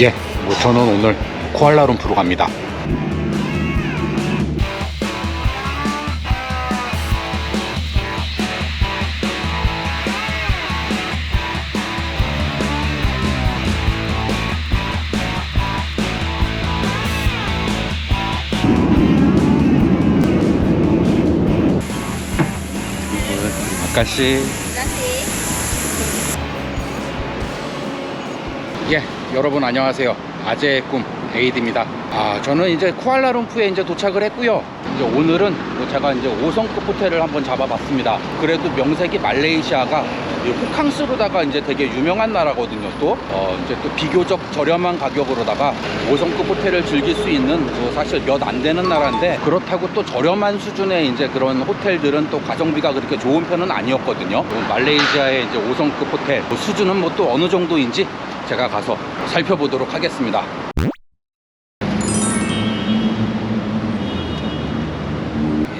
예, 뭐 저는 오늘 쿠알라룸푸르 갑니다. 아까씨 여러분 안녕하세요. 아재의 꿈 에이드입니다. 아, 저는 이제 쿠알라룸푸에 이제 도착을 했고요. 이제 오늘은 뭐 제가 이제 5성급 호텔을 한번 잡아봤습니다. 그래도 명색이 말레이시아가 이 호캉스로다가 이제 되게 유명한 나라거든요. 또 어, 이제 또 비교적 저렴한 가격으로다가 5성급 호텔을 즐길 수 있는 뭐 사실 몇 안 되는 나라인데 그렇다고 또 저렴한 수준의 이제 그런 호텔들은 또 가성비가 그렇게 좋은 편은 아니었거든요. 뭐 말레이시아의 이제 5성급 호텔 뭐 수준은 뭐 또 어느 정도인지 제가 가서 살펴보도록 하겠습니다.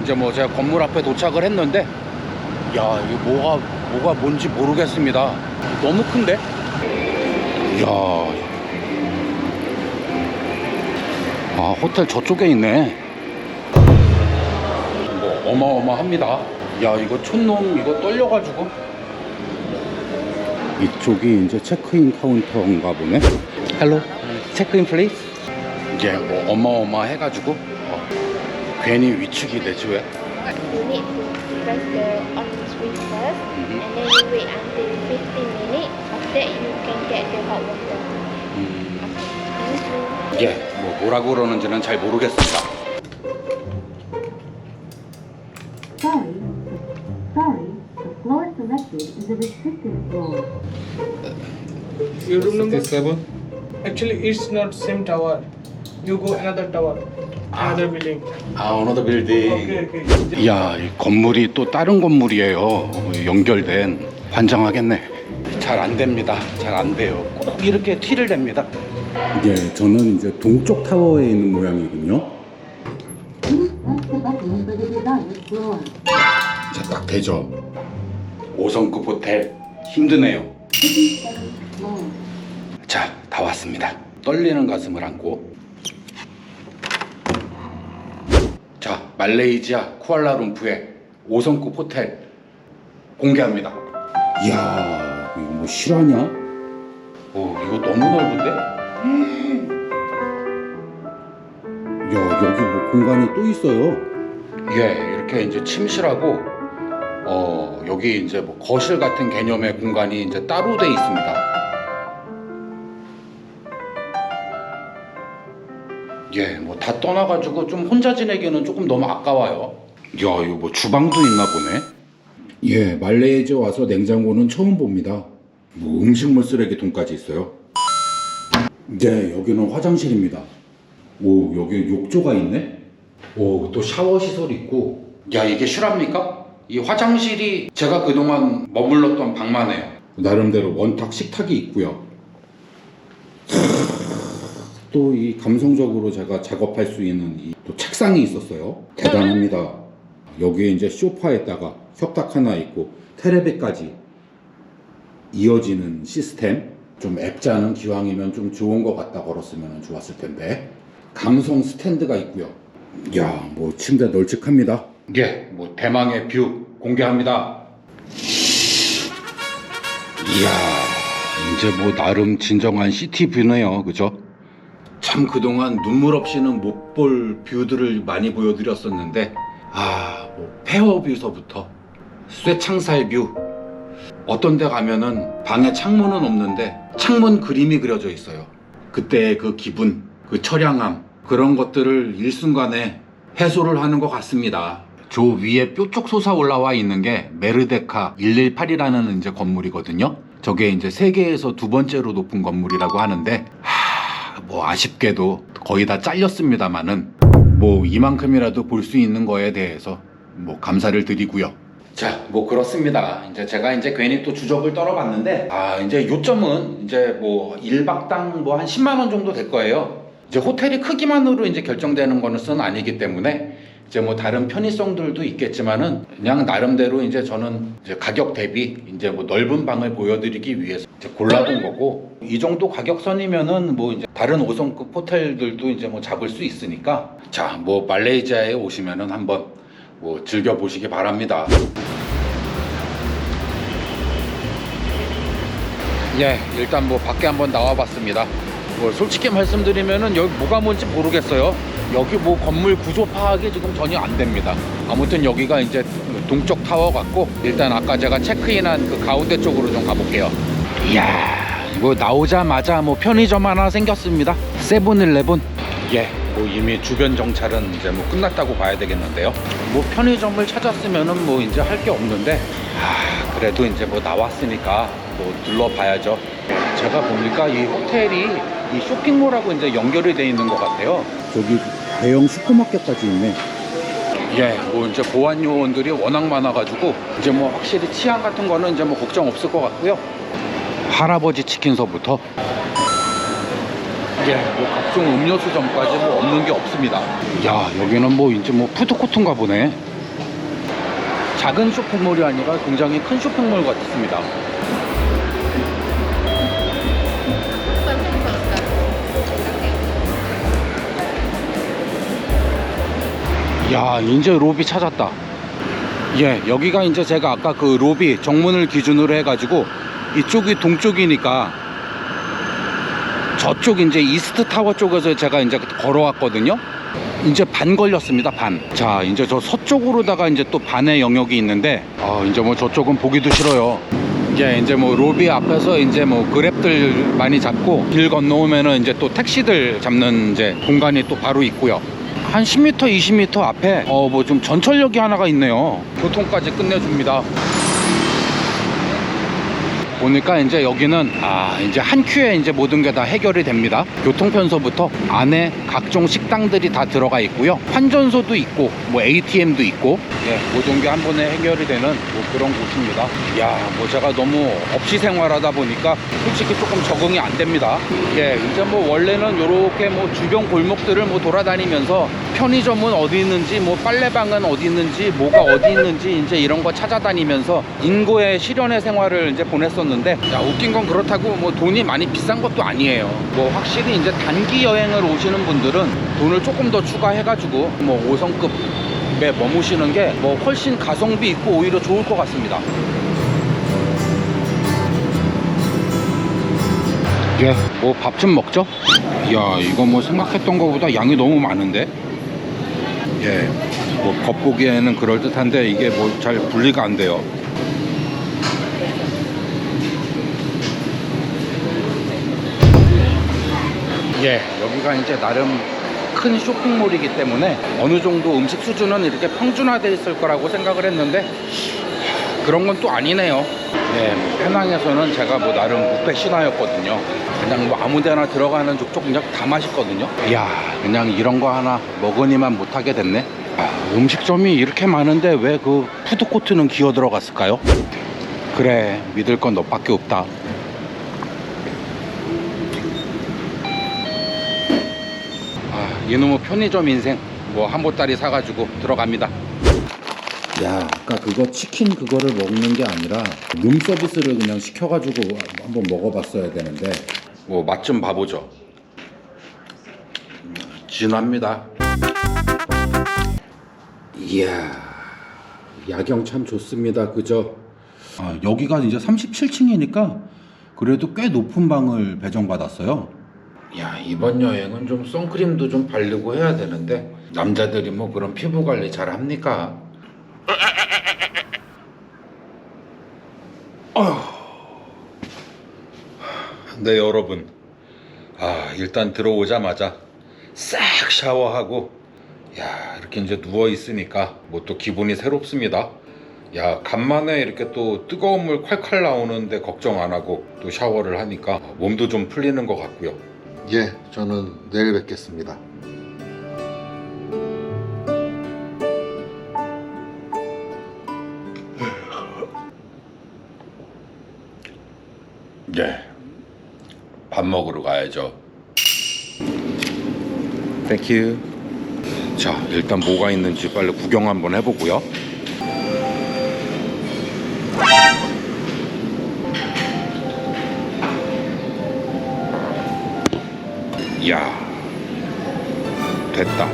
이제 뭐 제가 건물 앞에 도착을 했는데 야 이거 뭐가 뭐가 뭔지 모르겠습니다. 너무 큰데? 야. 아 호텔 저쪽에 있네. 뭐 어마어마합니다. 야 이거 촌놈 이거 떨려가지고 이쪽이 이제 체크인 카운터인가 보네. 헬로, 체크인 플레이스. 이게 뭐 어마어마해가지고 어, 괜히 위축이 되지 왜? And then you wait until 15 minutes. After that you can get the hot water. 음, Thank you. 이게 뭐 뭐라고 그러는지는 잘 모르겠습니다. Sorry. Sorry, the floor selected is a restricted floor. Your room number? 67 Actually, it's not same tower. You go another tower, another building. 아. Okay, okay. 이야, 이 건물이 또 다른 건물이에요. 어, 연결된. 환장하겠네. 잘 안 됩니다. 잘 안 돼요. 꼭 이렇게 티를 냅니다. 예, 저는 이제 동쪽 타워에 있는 모양이군요. 자, 딱 되죠. 5성급 호텔 힘드네요. 자, 다 왔습니다. 떨리는 가슴을 안고. 자, 말레이시아 쿠알라룸푸의 5성급 호텔 공개합니다. 이야, 이거 뭐 실화냐? 오, 이거 너무 넓은데? 야, 여기 뭐 공간이 또 있어요. 예, 이렇게 이제 침실하고 어, 여기 이제 뭐 거실 같은 개념의 공간이 이제 따로 돼 있습니다. 다 떠나가지고 좀 혼자 지내기는 조금 너무 아까워요. 야, 이거 뭐 주방도 있나 보네. 예, 말레이시아 와서 냉장고는 처음 봅니다. 뭐 음식물 쓰레기통까지 있어요. 네, 여기는 화장실입니다. 오, 여기 욕조가 있네? 오, 또 샤워 시설 있고. 야, 이게 실합니까? 이 화장실이 제가 그동안 머물렀던 방만 해요. 나름대로 원탁 식탁이 있고요. 또 이 감성적으로 제가 작업할 수 있는 이 또 책상이 있었어요. 대단합니다. 여기에 이제 소파에다가 협탁 하나 있고 테레비까지 이어지는 시스템. 좀 앱자는 기왕이면 좀 좋은 거 갖다 걸었으면 좋았을 텐데. 감성 스탠드가 있고요. 야, 뭐 침대 널찍합니다. 예, 뭐 대망의 뷰 공개합니다. 이야, 이제 뭐 나름 진정한 시티 뷰네요, 그죠? 참 그동안 눈물 없이는 못 볼 뷰들을 많이 보여드렸었는데, 아, 뭐 페어뷰서부터 쇠창살 뷰, 어떤 데 가면은 방에 창문은 없는데 창문 그림이 그려져 있어요. 그때의 그 기분, 그 처량함, 그런 것들을 일순간에 해소를 하는 것 같습니다. 저 위에 뾰족 솟아 올라와 있는 게 메르데카 118이라는 이제 건물이거든요. 저게 이제 세계에서 두 번째로 높은 건물이라고 하는데, 하, 뭐 아쉽게도 거의 다 잘렸습니다만은, 뭐 이만큼이라도 볼 수 있는 거에 대해서 뭐 감사를 드리고요. 자, 뭐 그렇습니다. 이제 제가 이제 괜히 또 주적을 떨어봤는데, 아, 이제 요점은 이제 뭐 1박당 뭐 한 10만 원 정도 될 거예요. 이제 호텔이 크기만으로 이제 결정되는 거는 아니기 때문에 이제 뭐 다른 편의성들도 있겠지만은 그냥 나름대로 이제 저는 이제 가격 대비 이제 뭐 넓은 방을 보여드리기 위해서 이제 골라본 거고 이 정도 가격선이면은 뭐 이제 다른 5성급 호텔들도 이제 뭐 잡을 수 있으니까 자 뭐 말레이시아에 오시면은 한번 뭐 즐겨 보시기 바랍니다. 예, 일단 뭐 밖에 한번 나와봤습니다. 뭐 솔직히 말씀드리면은 여기 뭐가 뭔지 모르겠어요. 여기 뭐 건물 구조 파악이 지금 전혀 안 됩니다. 아무튼 여기가 이제 동쪽 타워 같고 일단 아까 제가 체크인한 그 가운데 쪽으로 좀 가볼게요. 이야, 뭐 나오자마자 뭐 편의점 하나 생겼습니다. 세븐일레븐. 예, 뭐 이미 주변 정찰은 이제 뭐 끝났다고 봐야 되겠는데요. 뭐 편의점을 찾았으면은 뭐 이제 할 게 없는데, 아, 그래도 이제 뭐 나왔으니까 뭐 둘러봐야죠. 제가 보니까 이 호텔이 이 쇼핑몰하고 이제 연결이 돼 있는 것 같아요. 저기 대형 슈퍼마켓까지 있네. 예, 뭐 이제 보안 요원들이 워낙 많아가지고 이제 뭐 확실히 치안 같은 거는 이제 뭐 걱정 없을 것 같고요. 할아버지 치킨서부터 예, 뭐 각종 음료수점까지 뭐 없는 게 없습니다. 야, 여기는 뭐 이제 뭐 푸드코트인가 보네. 작은 쇼핑몰이 아니라 굉장히 큰 쇼핑몰 같습니다. 야, 이제 로비 찾았다. 예, 여기가 이제 제가 아까 그 로비 정문을 기준으로 해가지고 이쪽이 동쪽이니까 저쪽 이제 이스트 타워 쪽에서 제가 이제 걸어왔거든요. 이제 반 걸렸습니다, 반. 자, 이제 저 서쪽으로다가 이제 또 반의 영역이 있는데, 아, 이제 뭐 저쪽은 보기도 싫어요. 예, 이제 뭐 로비 앞에서 이제 뭐 그랩들 많이 잡고 길 건너오면은 이제 또 택시들 잡는 이제 공간이 또 바로 있고요. 한 10m, 20m 앞에 어 뭐 좀 전철역이 하나가 있네요. 교통까지 끝내줍니다. 보니까 이제 여기는 아 이제 한 큐에 이제 모든 게 다 해결이 됩니다. 교통편서부터 안에 각종 식당들이 다 들어가 있고요. 환전소도 있고 뭐 ATM도 있고 예, 모든 게 한 번에 해결이 되는 뭐 그런 곳입니다. 야, 뭐 제가 너무 없이 생활하다 보니까 솔직히 조금 적응이 안 됩니다. 예, 이제 뭐 원래는 요렇게 뭐 주변 골목들을 뭐 돌아다니면서 편의점은 어디 있는지 뭐 빨래방은 어디 있는지 뭐가 어디 있는지 이제 이런 거 찾아다니면서 인고의 실현의 생활을 이제 보냈었는데 야 웃긴 건 그렇다고 뭐 돈이 많이 비싼 것도 아니에요 뭐 확실히 이제 단기 여행을 오시는 분들은 돈을 조금 더 추가해 가지고 뭐 5성급 에 머무시는 게 뭐 훨씬 가성비 있고 오히려 좋을 것 같습니다 예, 뭐 밥 좀 먹죠? 야, 이거 뭐 생각했던 것보다 양이 너무 많은데? 예, 뭐 겉보기에는 그럴듯한데 이게 뭐 잘 분리가 안 돼요. 예, 여기가 이제 나름 큰 쇼핑몰이기 때문에 어느 정도 음식 수준은 이렇게 평준화되어 있을 거라고 생각을 했는데 그런 건 또 아니네요. 네, 뭐 페낭에서는 제가 뭐 나름 뷔페 신화였거든요. 그냥 뭐 아무 데나 들어가는 족족 그냥 다 맛있거든요. 이야, 그냥 이런 거 하나 먹으니만 못하게 됐네. 아, 음식점이 이렇게 많은데 왜 그 푸드코트는 기어 들어갔을까요? 그래, 믿을 건 너밖에 없다. 아, 이놈의 편의점 인생 뭐 한 보따리 사가지고 들어갑니다. 야, 아까 그거 치킨 그거를 먹는 게 아니라 룸 서비스를 그냥 시켜가지고 한번 먹어봤어야 되는데 뭐 맛 좀 봐보죠. 진합니다. 이야 야경 참 좋습니다. 그죠? 아, 여기가 이제 37층이니까 그래도 꽤 높은 방을 배정받았어요. 야 이번 여행은 좀 선크림도 좀 바르고 해야 되는데 남자들이 뭐 그런 피부 관리 잘 합니까? 네 여러분 아 일단 들어오자마자 싹 샤워하고 야 이렇게 이제 누워 있으니까 뭐 또 기분이 새롭습니다. 야 간만에 이렇게 또 뜨거운 물 콸콸 나오는데 걱정 안 하고 또 샤워를 하니까 몸도 좀 풀리는 것 같고요. 예, 저는 내일 뵙겠습니다. 예. 밥 먹으러 가야죠. 땡큐. 자, 일단 뭐가 있는지 빨리 구경 한번 해보고요. 이야, 됐다.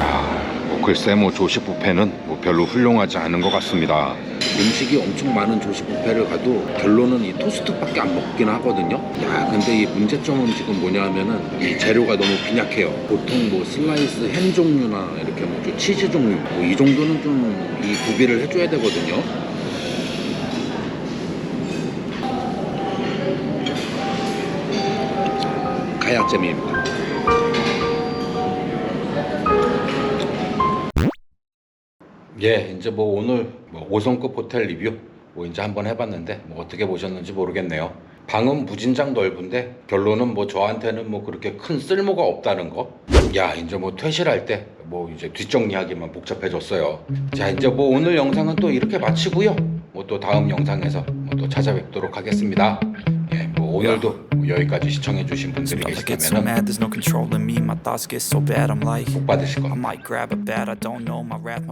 아, 뭐 글쎄 뭐 조식 뷔페는 뭐 별로 훌륭하지 않은 것 같습니다. 음식이 엄청 많은 조식 뷔페를 가도 결론은 이 토스트밖에 안 먹긴 하거든요. 야, 근데 이 문제점은 지금 뭐냐면은 이 재료가 너무 빈약해요. 보통 뭐 슬라이스 햄 종류나 이렇게 뭐좀 치즈 종류 뭐 이 정도는 좀 이 구비를 해줘야 되거든요. 가야잼입니다. 예, 이제 뭐 오늘 뭐 5성급 호텔 리뷰 뭐 이제 한번 해봤는데 뭐 어떻게 보셨는지 모르겠네요. 방은 무진장 넓은데 결론은 뭐 저한테는 뭐 그렇게 큰 쓸모가 없다는 거. 야, 이제 뭐 퇴실할 때 뭐 이제 뒷정리하기만 복잡해졌어요. 자, 이제 뭐 오늘 영상은 또 이렇게 마치고요. 뭐 또 다음 영상에서 뭐 또 찾아뵙도록 하겠습니다. 예, 뭐 오늘도 뭐 여기까지 시청해주신 분들이 Sometimes I get so 계시다면 mad, there's no controlling me. My thoughts get so bad, I'm like, 복 받으실 겁니다.